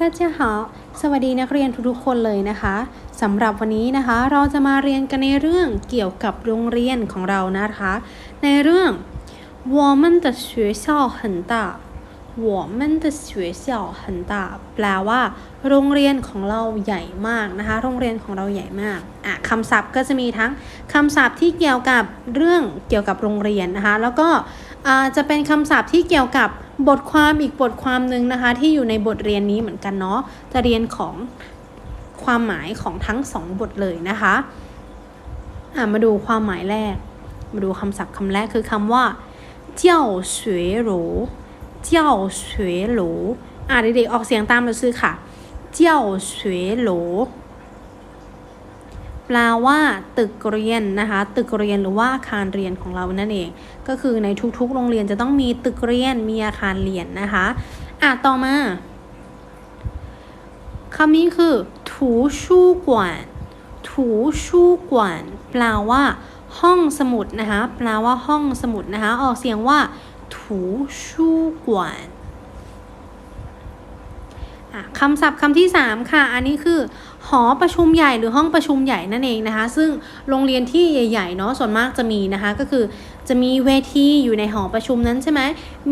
大家好สวัสดีนักเรียนทุกๆคนเลยนะคะสำหรับวันนี้นะคะ เราจะมาเรียนกันในเรื่องเกี่ยวกับโรงเรียนของเรานะคะ ในเรื่อง我们的学校很大我们的学校很大แปลว่า โรงเรียนของเราใหญ่มากนะคะ โรงเรียนของเราใหญ่มากอ่ะคำศัพท์ก็จะมีทั้งคำศัพท์ที่เกี่ยวกับเรื่องเกี่ยวกับโรงเรียนนะคะ แล้วก็อ่าจะเป็นคำศัพท์ที่เกี่ยวกับ บทความอีกบทความหนึ่งนะคะ ที่อยู่ในบทเรียนนี้เหมือนกันเนาะจะเรียนของความหมายของทั้งสองบทเลยนะคะอ่มาดูความหมายแรก มาดูคำศัพท์คำแรกคือคำว่าเจ้าเสวยหรูเจ้าเสวยหรูอ่าเด็กๆออกเสียงตามเราซื้อค่ะเจ้าเสวยหรู แปลว่า ตึกเรียนนะคะ ตึกเรียนหรือว่าอาคารเรียนของเรานั่นเอง ก็คือในทุกๆ โรงเรียนจะต้องมีตึกเรียนมีอาคารเรียนนะคะอะต่อมาคำนี้คือถูชู่กวนถูชู่กวนแปลว่า ห้องสมุดนะคะ แปลว่าห้องสมุดนะคะ ออกเสียงว่าถูชู่กวนอะคำศัพท์คำที่ 3 ค่ะ อันนี้คือ หอประชุมใหญ่หรือห้องประชุมใหญ่นั่นเองนะคะ ซึ่งโรงเรียนที่ใหญ่ๆเนาะส่วนมากจะมีนะคะ ก็คือจะมีเวทีอยู่ในหอประชุมนั้นใช่ไหม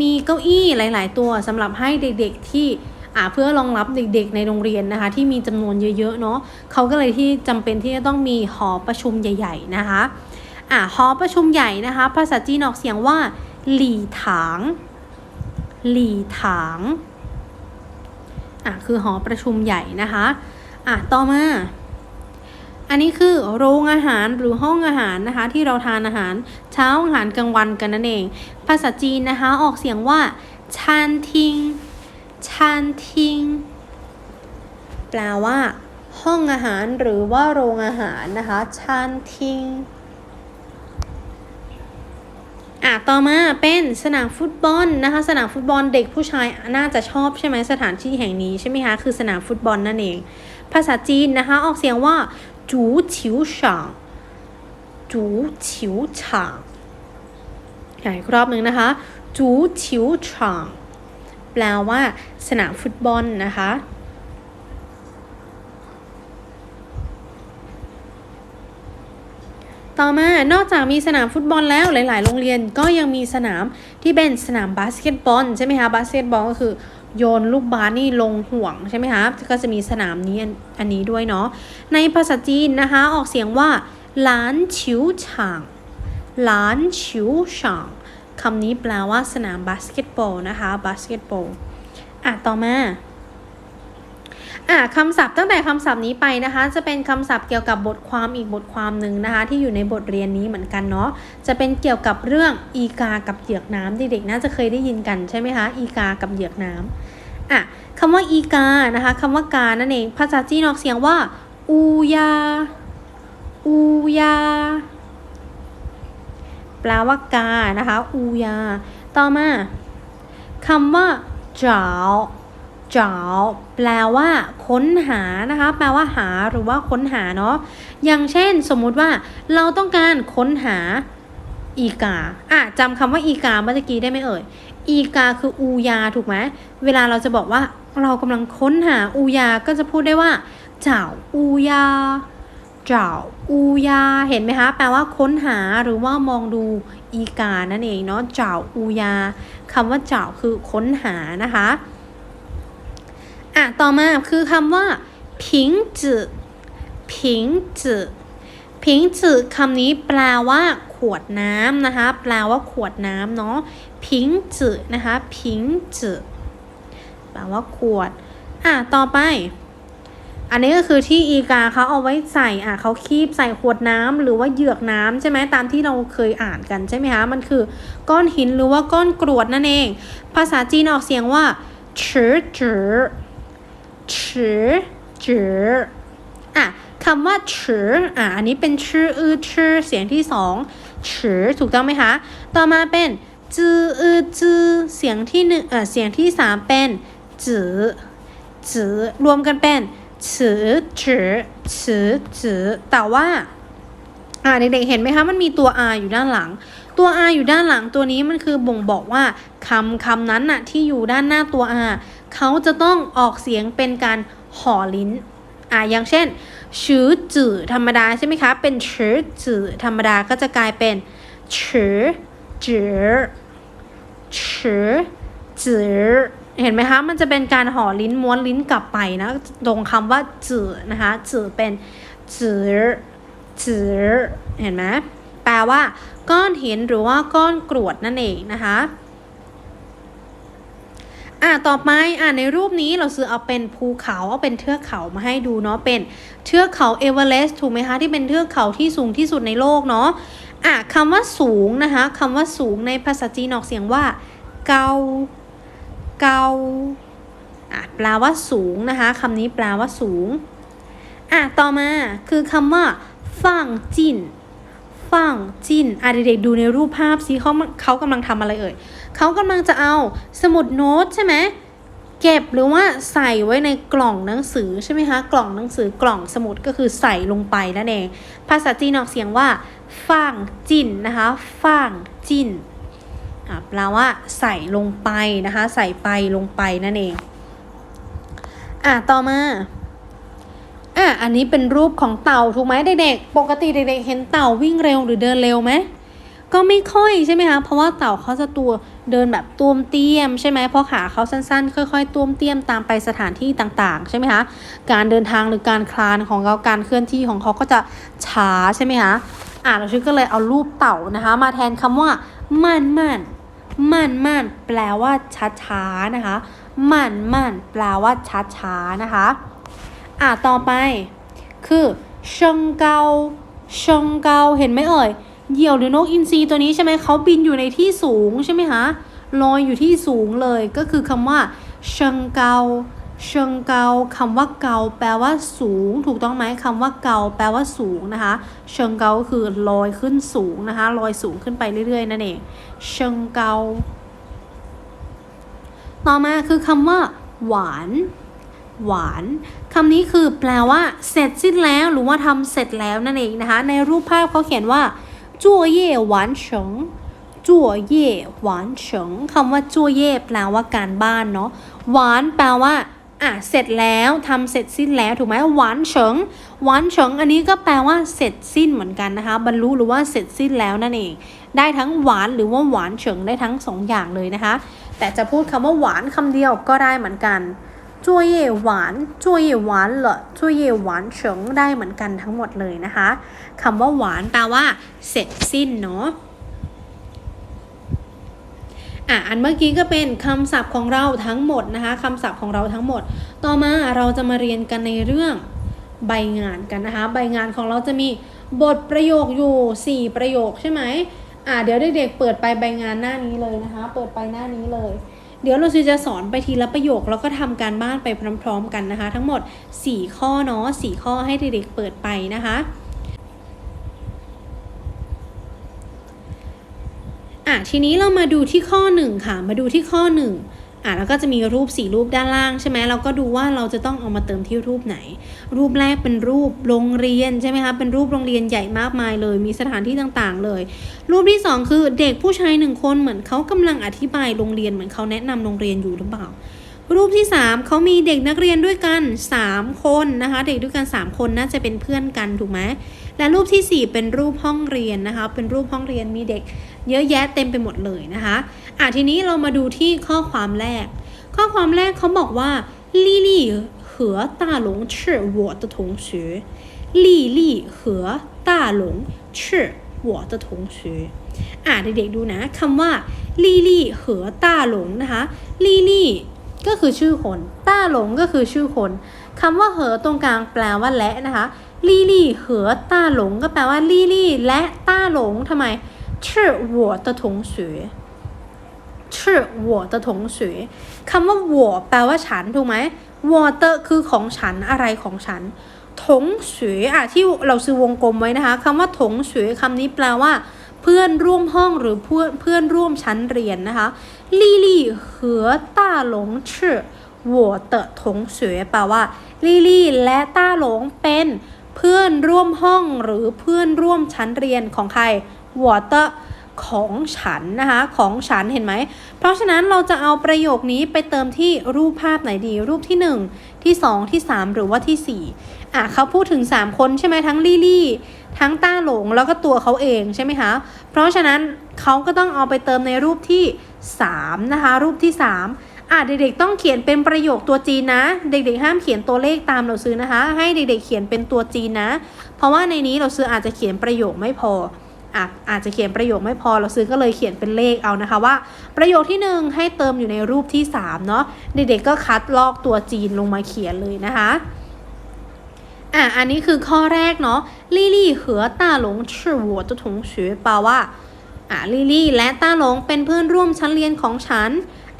มีเก้าอี้หลาย ๆ ตัวสำหรับให้เด็กๆที่อ่าเพื่อรองรับเด็กๆ ในโรงเรียนนะคะ ที่มีจำนวนเยอะๆเนาะเขาก็เลยที่จำเป็นที่จะต้องมีหอประชุมใหญ่ ๆ นะคะอ่าหอประชุมใหญ่นะคะ ภาษาจีนออกเสียงว่า หลี่ถางหลี่ถางอะคือหอประชุมใหญ่นะคะ อะต่อมา อันนี้คือโรงอาหารหรือห้องอาหารนะคะ ที่เราทานอาหารเช้าอาหารกลางวันกันนั่นเอง ภาษาจีนนะคะออกเสียงว่าชันทิงชันทิงแปลว่า ห้องอาหารหรือว่าโรงอาหารนะคะชันทิงอะต่อมาเป็นสนามฟุตบอลนะคะ สนามฟุตบอลเด็กผู้ชายน่าจะชอบใช่ไหมสถานที่แห่งนี้ใช่ไหมคะ คือสนามฟุตบอลนั่นเอง ภาษาจีนนะคะ ออกเสียงว่า จูฉิวฉางจูฉิวฉางอีกรอบหนึ่งนะคะ จูฉิวฉางแปลว่าสนามฟุตบอลนะคะต่อมานอกจากมีสนามฟุตบอลแล้วหลาย ๆ โรงเรียนก็ยังมีสนามที่เป็นสนามบาสเกตบอลใช่ไหมคะบาสเกตบอลก็คือ โยนลูกบาสนี่ลงห่วงใช่ไหมคะ ก็จะมีสนามนี้อันนนี้ด้วยเนาะ ในภาษาจีนนะคะ ออกเสียงว่าหลานชิวฉางหลานชิวฉางคำนี้แปลว่าสนามบาสเกตบอลนะคะ บาสเกตบอล อะ ต่อมา อะคำศัพท์ตั้งแต่คำศัพท์นี้ไปนะคะ จะเป็นคำศัพท์เกี่ยวกับบทความอีกบทความหนึ่งนะคะ ที่อยู่ในบทเรียนนี้เหมือนกันเนาะจะเป็นเกี่ยวกับเรื่องอีกากับเหยือกน้ำเด็กๆน่าจะเคยได้ยินกันใช่ไหมคะอีกากับเหยือกน้ำอะคำว่าอีกานะคะคำว่ากานั่นเองภาษาจีนออกเสียงว่าอูยาอูยาแปลว่ากานะคะอูยา ต่อมาคำว่าเจ้าาแปลว่า ค้นหานะคะ แปลว่าหาหรือว่าค้นหาเนาะอย่างเช่น สมมุติว่าเราต้องการค้นหาอีกาอะจำคำว่าอีกาเมื่อกี้ได้ไหมเอ่ยอีกาคืออูยาถูกไหมเวลาเราจะบอกว่าเรากำลังค้นหาอูยาก็จะพูดได้ว่าเจ้าอูยาเจ้าอูยาเห็นไหมคะ แปลว่าค้นหาหรือว่ามองดูอีกานั่นเองเนาะเจ้าอูยาคำว่าเจ้าคือค้นหานะคะ อะ ต่อมาคือคำว่าผิงจือผิงจือผิงจือคำนี้แปลว่าขวดน้ำนะคะ แปลว่าขวดน้ำเนาะผิงจือนะคะผิงจือแปลว่าขวด อะ ต่อไป อันนี้ก็คือที่อีกาเขาเอาไว้ใส่อะเขาคีบใส่ขวดน้ำหรือว่าเหยือกน้ำใช่ไหมตามที่เราเคยอ่านกันใช่ไหมคะ มันคือก้อนหินหรือว่าก้อนกรวดนั่นเอง ภาษาจีนออกเสียงว่าฉือจือ ชือจืออะคำว่าชืออะอันนี้เป็นชื่ออือชื่อเสียงที่สองชือถูกต้องไหมคะ ต่อมาเป็นจืออือจือเสียงที่หนึ่งเออเสียงที่สามเป็นจือจือรวมกันเป็นฉือจือฉือจือแต่ว่าอ่าเด็กๆเห็นไหมคะมันมีตัว R อยู่ด้านหลัง ตัว R อยู่ด้านหลังตัวนี้มันคือบ่งบอกว่าคำคำนั้นน่ะที่อยู่ด้านหน้าตัว R เขาจะต้องออกเสียงเป็นการห่อลิ้นอ่าอย่างเช่นชือจื่อธรรมดาใช่ไหมคะ เป็นชือจื่อธรรมดาก็จะกลายเป็นชือจื่อชือจื่อเห็นไหมคะ มันจะเป็นการห่อลิ้นม้วนลิ้นกลับไปนะ ตรงคำว่าจื่อนะคะจื่อเป็นจื่อจื่อเห็นไหมแปลว่า ก้อนหินหรือว่าก้อนกรวดนั่นเองนะคะ อะต่อไปอะในรูปนี้เราซื้อเอาเป็นภูเขาเอาเป็นเทือกเขามาให้ดูเนาะเป็นเทือกเขาเอเวอเรสต์ถูกไหมคะที่เป็นเทือกเขาที่สูงที่สุดในโลกเนาะอะคำว่าสูงนะคะคำว่าสูงในภาษาจีนออกเสียงว่า เกาเกาอะแปลว่าสูงนะคะคำนี้แปลว่าสูงอะต่อมาคือคำว่าฟังจินฟังจินอะเด็กๆดูในรูปภาพสิเขาเขากำลังทำอะไรเอ่ย เขากำลังจะเอาสมุดโน้ตใช่ไหมเก็บหรือว่าใส่ไว้ในกล่องหนังสือใช่ไหมคะกล่องหนังสือกล่องสมุดก็คือใส่ลงไปนั่นเอง ภาษาจีนออกเสียงว่าฟ่างจินนะคะฟ่างจินแปลว่าใส่ลงไปนะคะ ใส่ไปลงไปนั่นเองอะต่อมาอะอันนี้เป็นรูปของเต่าถูกไหมเด็กๆปกติเด็กๆเห็นเต่าวิ่งเร็วหรือเดินเร็วไหมก็ไม่ค่อยใช่ไหมคะเพราะว่าเต่าเขาจะตัว เดินแบบตุ้มเตี้ยมใช่ไหมเพราะขาเขาสั้นๆ ค่อยๆตุ้มเตี้ยมตามไปสถานที่ต่างๆ ใช่ไหมคะการเดินทางหรือการคลานของเขาการเคลื่อนที่ของเขาก็จะช้าใช่ไหมคะอ่าเราชื่อก็เลยเอารูปเต่านะคะ มาแทนคำว่า มันมันมันมันแปลว่าช้าช้าๆนะคะมันมันแปลว่าช้าช้าๆนะคะ อ่าต่อไป คือชงเกาชงเกาเห็นไหมเอ่ย เหยี่ยวหรือนกอินทรีตัวนี้ใช่ไหมเขาบินอยู่ในที่สูงใช่ไหมคะลอยอยู่ที่สูงเลยก็คือคำว่าเชิงเกาเชิงเกาคำว่าเกาแปลว่าสูง ถูกต้องไหมคำว่าเกาแปลว่าสูงนะคะ เชิงเกาคือลอยขึ้นสูงนะคะลอยสูงขึ้นไปเรื่อยๆนั่นเองเชิงเกาต่อมาคือคำว่า หวานหวานคำนี้คือแปลว่า เสร็จสิ้นแล้วหรือว่าทำเสร็จแล้วนั่นเองนะคะ ในรูปภาพเขาเขียนว่า จั่วเย่หวานเฉิงจั่วเย่หวานเฉิงคำว่าจั่วเย่แปลว่าการบ้านเนาะหวานแปลว่าอะเสร็จแล้วทำเสร็จสิ้นแล้วถูกไหมหวานเฉิงหวานเฉิงอันนี้ก็แปลว่าเสร็จสิ้นเหมือนกันนะคะบรรลุหรือว่าเสร็จสิ้นแล้วนั่นเอง ได้ทั้งหวานหรือว่าหวานเฉิงได้ทั้งสองอย่างเลยนะคะ แต่จะพูดคำว่าหวานคำเดียวก็ได้เหมือนกัน จัวเย่หวานจัวเย่หวานเหรอจัวเย่หวานเฉิงได้เหมือนกันทั้งหมดเลยนะคะคำว่าหวานแปลว่า เสร็จสิ้นเนาะอะอันเมื่อกี้ก็เป็นคำศัพท์ของเราทั้งหมดนะคะคำศัพท์ของเราทั้งหมด ต่อมาเราจะมาเรียนกันในเรื่องใบงานกันนะคะ ใบงานของเราจะมีบทประโยคอยู่ 4 ประโยคใช่ไหมอะเดี๋ยวเด็กๆเปิดไปใบงานหน้านี้เลยนะคะ เปิดไปหน้านี้เลย เดี๋ยวเราจะสอนไปทีละประโยคแล้วก็ทำการบ้านไปพร้อม ๆ กันนะคะ ทั้งหมด 4 ข้อเนาะ4ข้อให้เด็กๆเปิดไปนะคะอะทีนี้เรามาดูที่ข้อ 1 ค่ะ มาดูที่ข้อ 1 อะแล้วก็จะมีรูปสี่รูปด้านล่างใช่ไหมเราก็ดูว่าเราจะต้องเอามาเติมที่รูปไหน รูปแรกเป็นรูปโรงเรียนใช่ไหมคะเป็นรูปโรงเรียนใหญ่มากมายเลย มีสถานที่ต่างๆ เลย รูปที่ 2 คือเด็กผู้ชายหนึ่งคนเหมือนเขากำลังอธิบายโรงเรียนเหมือนเขาแนะนำโรงเรียนอยู่หรือเปล่า รูปที่ 3เขามีเด็กนักเรียนด้วยกัน 3 คนนะคะ เด็กด้วยกัน 3 คนน่าจะเป็นเพื่อนกันถูกไหมและรูปทีสี่4 เป็นรูปห้องเรียนนะคะ เป็นรูปห้องเรียนมีเด็กเยอะแยะเต็มไปหมดเลยนะคะ อ่ะทีนี้เรามาดูที่ข้อความแรก ข้อความแรกเขาบอกว่าลี่ลี่和大龙是我的同学ลี่ลี่和大龙是我的同学อ่ะเด็กๆดูนะคำว่าลี่ลี่和大龙นะคะลี่ลี่ก็คือชื่อคนต้าหลงก็คือชื่อคนคำว่าเหอตรงกลางแปลว่าและนะคะลี่ลี่เหอต้าหลงก็แปลว่าลี่ลี่และต้าหลงทำไม是我的同学 是我的同学คำว่า我แปลว่าฉันถูกไหม我的คือของฉันอะไรของฉันถงเฉวยอ่ะที่เราซื้อวงกลมไว้นะคะคำว่าถงเฉวยคำนี้แปลว่า เพื่อนร่วมห้องหรือเพื่อนเพื่อนร่วมชั้นเรียนนะคะลี่ลี่和大龙是我的同学แปลว่าลี่ลี่และต้าหลงเป็นเพื่อนร่วมห้องหรือเพื่อนร่วมชั้นเรียนของใคร我的 ของฉันนะคะของฉันเห็นไหม เพราะฉะนั้นเราจะเอาประโยคนี้ไปเติมที่รูปภาพไหนดี รูปที่ 1 ที่ 2 ที่ 3 หรือว่าที่4อะเขาพูดถึง 3 คนใช่ไหมทั้งลี่ลี่ทั้งต้าหลงแล้วก็ตัวเขาเองใช่ไหมคะเพราะฉะนั้นเขาก็ต้องเอาไปเติมในรูปที่ 3 นะคะ รูปที่ 3อะเด็กๆต้องเขียนเป็นประโยคตัวจีนนะ เด็กๆ ห้ามเขียนตัวเลขตามเราซื้อนะคะ ให้เด็กๆเขียนเป็นตัวจีนนะ เพราะว่าในนี้เราซื้ออาจจะเขียนประโยคไม่พอ อาจจะเขียนประโยคไม่พอเราซื้อก็เลยเขียนเป็นเลขเอานะคะว่า ประโยคที่ 1 ให้เติมอยู่ในรูปที่3เนาะเด็กๆก็คัดลอกตัวจีนลงมาเขียนเลยนะคะอะอันนี้คือข้อแรกเนาะลี่ลี่เหอต้าหลงชื่อหัวตัถงเฉวปาว่าอะลี่ลี่และต้าหลงเป็นเพื่อนร่วมชั้นเรียนของฉัน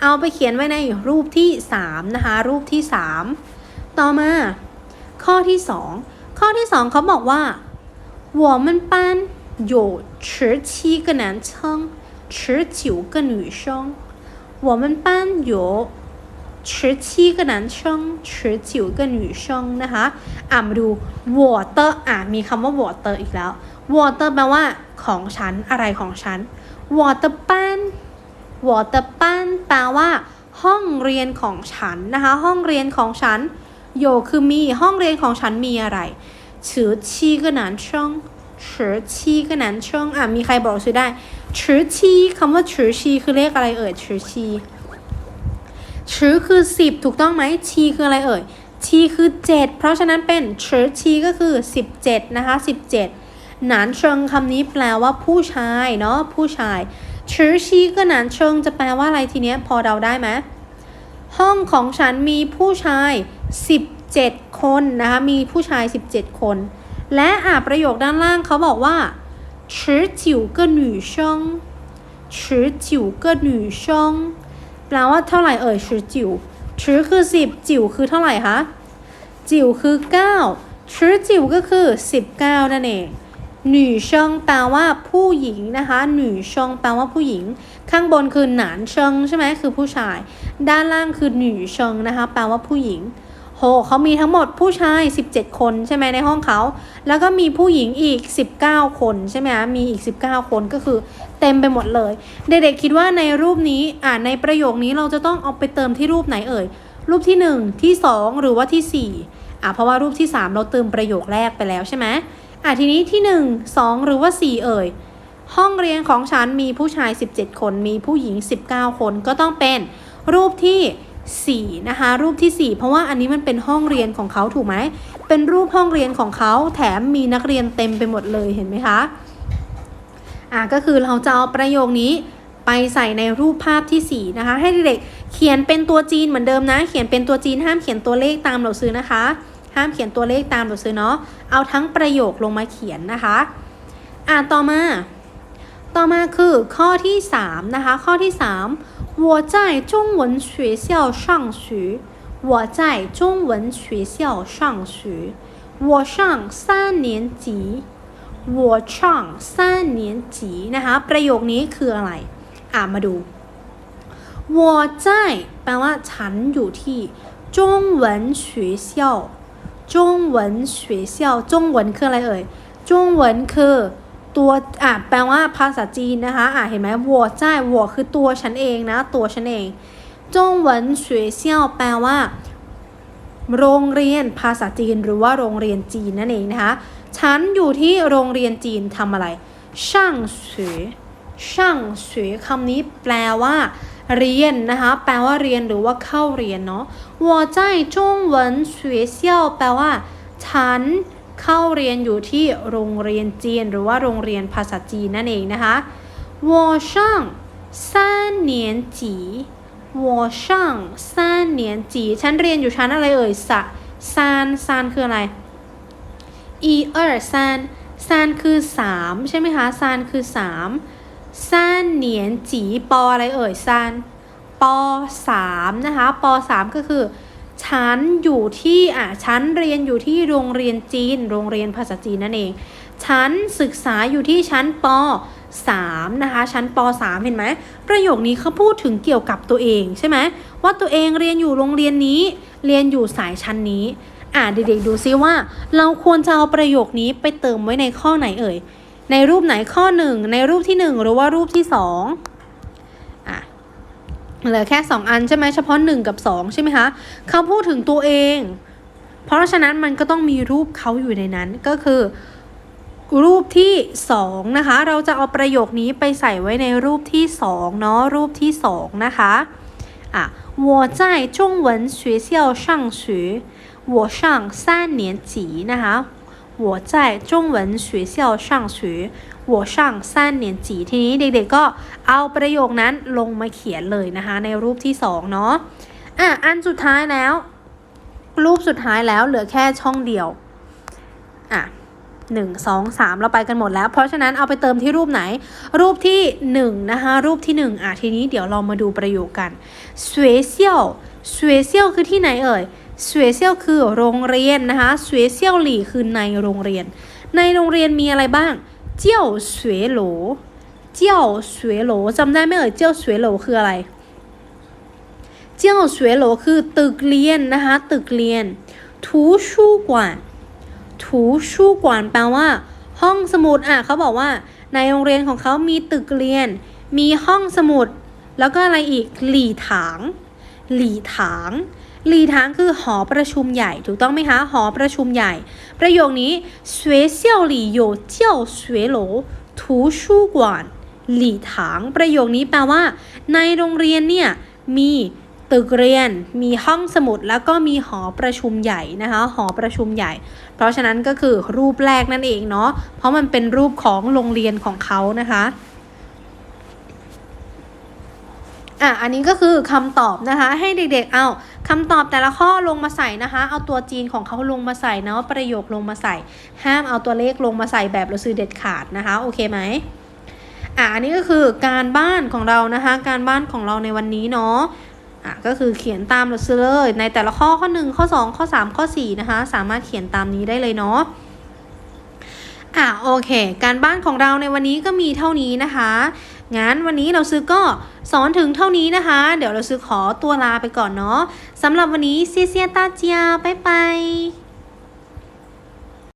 เอาไปเขียนไว้ในรูปที่ 3 นะคะ รูปที่ 3 ต่อมา ข้อที่ 2 ข้อที่ 2เขาบอกว่าหัวมันปั้น 有十七个男生十九个女生我们班有十七个男生十九个女生นะคะอ่ามาดู water อ่ะมีคำว่า water อีกแล้ว water แปลว่าของฉันอะไรของฉัน water 班 water 班แปลว่า ห้องเรียนของฉันนะคะ ห้องเรียนของฉันโยคือมีห้องเรียนของฉันมีอะไร十七个男生十七个男 ชื่อชีก็นั้นเชิงอะมีใครบอกช่วยได้ชื่อชีคำว่าชื่อชีคือเลขอะไรเอ่ยชื่อชีชื่อคือสิบถูกต้องไหมชีคืออะไรเอ่ยชีคือเจ็ดเพราะฉะนั้นเป็นชื่อชีก็คือสิบเจ็ดนะคะสิบเจ็ดหนานเชิงคำนี้แปลว่าผู้ชายเนาะผู้ชายชื่อชีก็หนานเชิงจะแปลว่าอะไรทีเนี้ยพอเดาได้ไหมห้องของฉันมีผู้ชายสิบเจ็ดคนนะคะมีผู้ชายสิบเจ็ดคน และอ่าประโยคด้านล่างเขาบอกว่า十九个女生十九个女生แปลว่าเท่าไหร่เอ่ยชื่อจิ๋วชื่อคือสิบจิ๋วคือเท่าไหร่คะ จิ๋วคือเก้าชื่อจิ๋วก็คือสิบเก้านั่นเองหนูเชิงแปลว่าผู้หญิงนะคะหนูเชิงแปลว่าผู้หญิง ข้างบนคือหนานเชิงใช่ไหมคือผู้ชาย ด้านล่างคือหนูเชิงนะคะแปลว่าผู้หญิง โหเขามีทั้งหมดผู้ชาย 17 คนใช่ไหมในห้องเขา แล้วก็มีผู้หญิงอีก 19 คนใช่ไหมคะมีอีก 19 คนก็คือเต็มไปหมดเลย เด็กๆคิดว่าในรูปนี้อ่าในประโยคนี้เราจะต้องเอาไปเติมที่รูปไหนเอ่ย รูปที่ 1 ที่ 2 หรือว่าที่ 4อะเพราะว่ารูปที่ 3 เราเติมประโยคแรกไปแล้วใช่ไหมอะทีนี้ที่ 1 2 หรือว่า 4 เอ่ย ห้องเรียนของฉันมีผู้ชาย 17 คน มีผู้หญิง 19 คนก็ต้องเป็นรูปที่ 4นะคะรูปที่ 4 เพราะว่าอันนี้มันเป็นห้องเรียนของเขาถูกไหมเป็นรูปห้องเรียนของเขาแถมมีนักเรียนเต็มไปหมดเลยเห็นไหมคะอะก็คือเราจะเอาประโยคนี้ไปใส่ในรูปภาพที่ 4 นะคะ ให้เด็กเขียนเป็นตัวจีนเหมือนเดิมนะ เขียนเป็นตัวจีนห้ามเขียนตัวเลขตามเราซื้อนะคะ ห้ามเขียนตัวเลขตามเราซื้อเนาะเอาทั้งประโยคลงมาเขียนนะคะอะต่อมา ต่อมาคือข้อที่3นะคะข้อที่ 3我在中文学校上学我在中文学校上学我上三年级我上三年级นะคะ ประโยคนี้คืออะไร อ่ามาดู我在แปลว่าฉันอยู่ที่中文学校中文学校中文คืออะไรเอ่ย中文คือ ตัวอะแปลว่าภาษาจีนนะคะอะเห็นไหมวัวใช่วัวคือตัวฉันเองนะ ตัวฉันเองจงเหวินเฉวยเซี่ยวแปลว่า โรงเรียนภาษาจีนหรือว่าโรงเรียนจีนนั่นเองนะคะฉันอยู่ที่โรงเรียนจีนทำอะไร ช่างเสวยช่างเสวยคำนี้แปลว่า เรียนนะคะแปลว่าเรียนหรือว่าเข้าเรียนเนาะวัวใจจงเหวินเฉวยเซี่ยวแปลว่า ฉัน เข้าเรียนอยู่ที่โรงเรียนจีนหรือว่าโรงเรียนภาษาจีนนั่นเองนะคะ我上三年级我上三年级ฉันเรียนอยู่ชั้นอะไรเอ่ยสะซานซานคืออะไรอีเออซานซานคือสามใช่ไหมคะซานคือสามซานเหนียนจีปออะไรเอ่ยซานปสามนะคะปสามก็คือ ฉันอยู่ที่อะฉันเรียนอยู่ที่โรงเรียนจีน โรงเรียนภาษาจีนนั่นเอง ฉันศึกษาอยู่ที่ชั้นป 3 นะคะ ชั้นป 3 เห็นไหม ประโยคนี้เขาพูดถึงเกี่ยวกับตัวเองใช่ไหมว่าตัวเองเรียนอยู่โรงเรียนนี้ เรียนอยู่สายชั้นนี้ อะเด็กๆดูซิว่า เราควรจะเอาประโยคนี้ไปเติมไว้ในข้อไหนเอ่ย ในรูปไหนข้อ1ในรูปที่1หรือว่ารูปที่2อะ เหลือแค่ 2 อันใช่ไหมเฉพาะ 1 กับ 2 ใช่ไหมคะเขาพูดถึงตัวเอง เพราะฉะนั้นมันก็ต้องมีรูปเขาอยู่ในนั้นก็คือ รูปที่ 2 นะคะ เราจะเอาประโยคนี้ไปใส่ไว้ในรูปที่ 2 เนาะรูปที่ 2 นะคะอ่ะ我在中文学校上学我上三年级นะคะ我在中文学校上学 หัวช่างสั้นเนียนจีทีนี้เด็กๆก็เอาประโยคนั้นลงมาเขียนเลยนะคะ ในรูปที่2เนาะอะอันสุดท้ายแล้ว รูปสุดท้ายแล้วเหลือแค่ช่องเดียวอะหนึ่งสอสามเราไปกันหมดแล้ว เพราะฉะนั้นเอาไปเติมที่รูปไหน รูปที่หนึ่งนะคะรูปที่หนึ่งอะทีนี้เดี๋ยวเรามาดูประโยคกันสวีเซียลสวีเซียลคือที่ไหนเอ่ยสวีเซียลคือโรงเรียนนะคะสวีเซียลหลี่คือในโรงเรียน ในโรงเรียนมีอะไรบ้าง เจียวสวยโลเจียวสวยโลจำได้ไหมเอ่ยเจียวสวยโลคืออะไร เจียวสวยโลคือตึกเรียนนะคะตึกเรียนถูชู่กวนถูชู่กวนแปลว่า ห้องสมุดอะเขาบอกว่า ในโรงเรียนของเขามีตึกเรียน มีห้องสมุด แล้วก็อะไรอีก หลี่ถาง หลี่ถาง ลี่ถางคือหอประชุมใหญ่ ถูกต้องไหมคะ หอประชุมใหญ่ ประโยคนี้学校里有教学楼图书馆หลี่ถาง ประโยคนี้แปลว่า ในโรงเรียนเนี่ย มีตึกเรียน มีห้องสมุด แล้วก็มีหอประชุมใหญ่นะคะ หอประชุมใหญ่ เพราะฉะนั้นก็คือรูปแรกนั่นเองเนาะ เพราะมันเป็นรูปของโรงเรียนของเขานะคะ อ่ะ อันนี้ก็คือคำตอบนะคะ ให้เด็กๆ เอา คำตอบแต่ละข้อลงมาใส่นะคะ เอาตัวจีนของเขาลงมาใส่นะประโยคลงมาใส่ ห้ามเอาตัวเลขลงมาใส่แบบเราซื้อเด็ดขาดนะคะ โอเคไหมอะอันนี้ก็คือการบ้านของเรานะคะ การบ้านของเราในวันนี้เนาะอะก็คือเขียนตามเราซื้อเลยในแต่ละข้อข้อ 1 ข้อ 2 ข้อ 3 ข้อ 4 นะคะ สามารถเขียนตามนี้ได้เลยเนาะอะโอเค การบ้านของเราในวันนี้ก็มีเท่านี้นะคะ งั้นวันนี้เราซื้อก็สอนถึงเท่านี้นะคะ เดี๋ยวเราซื้อขอตัวลาไปก่อนเนาะสำหรับวันนี้เซียเซียตาเจียบ๊ายบาย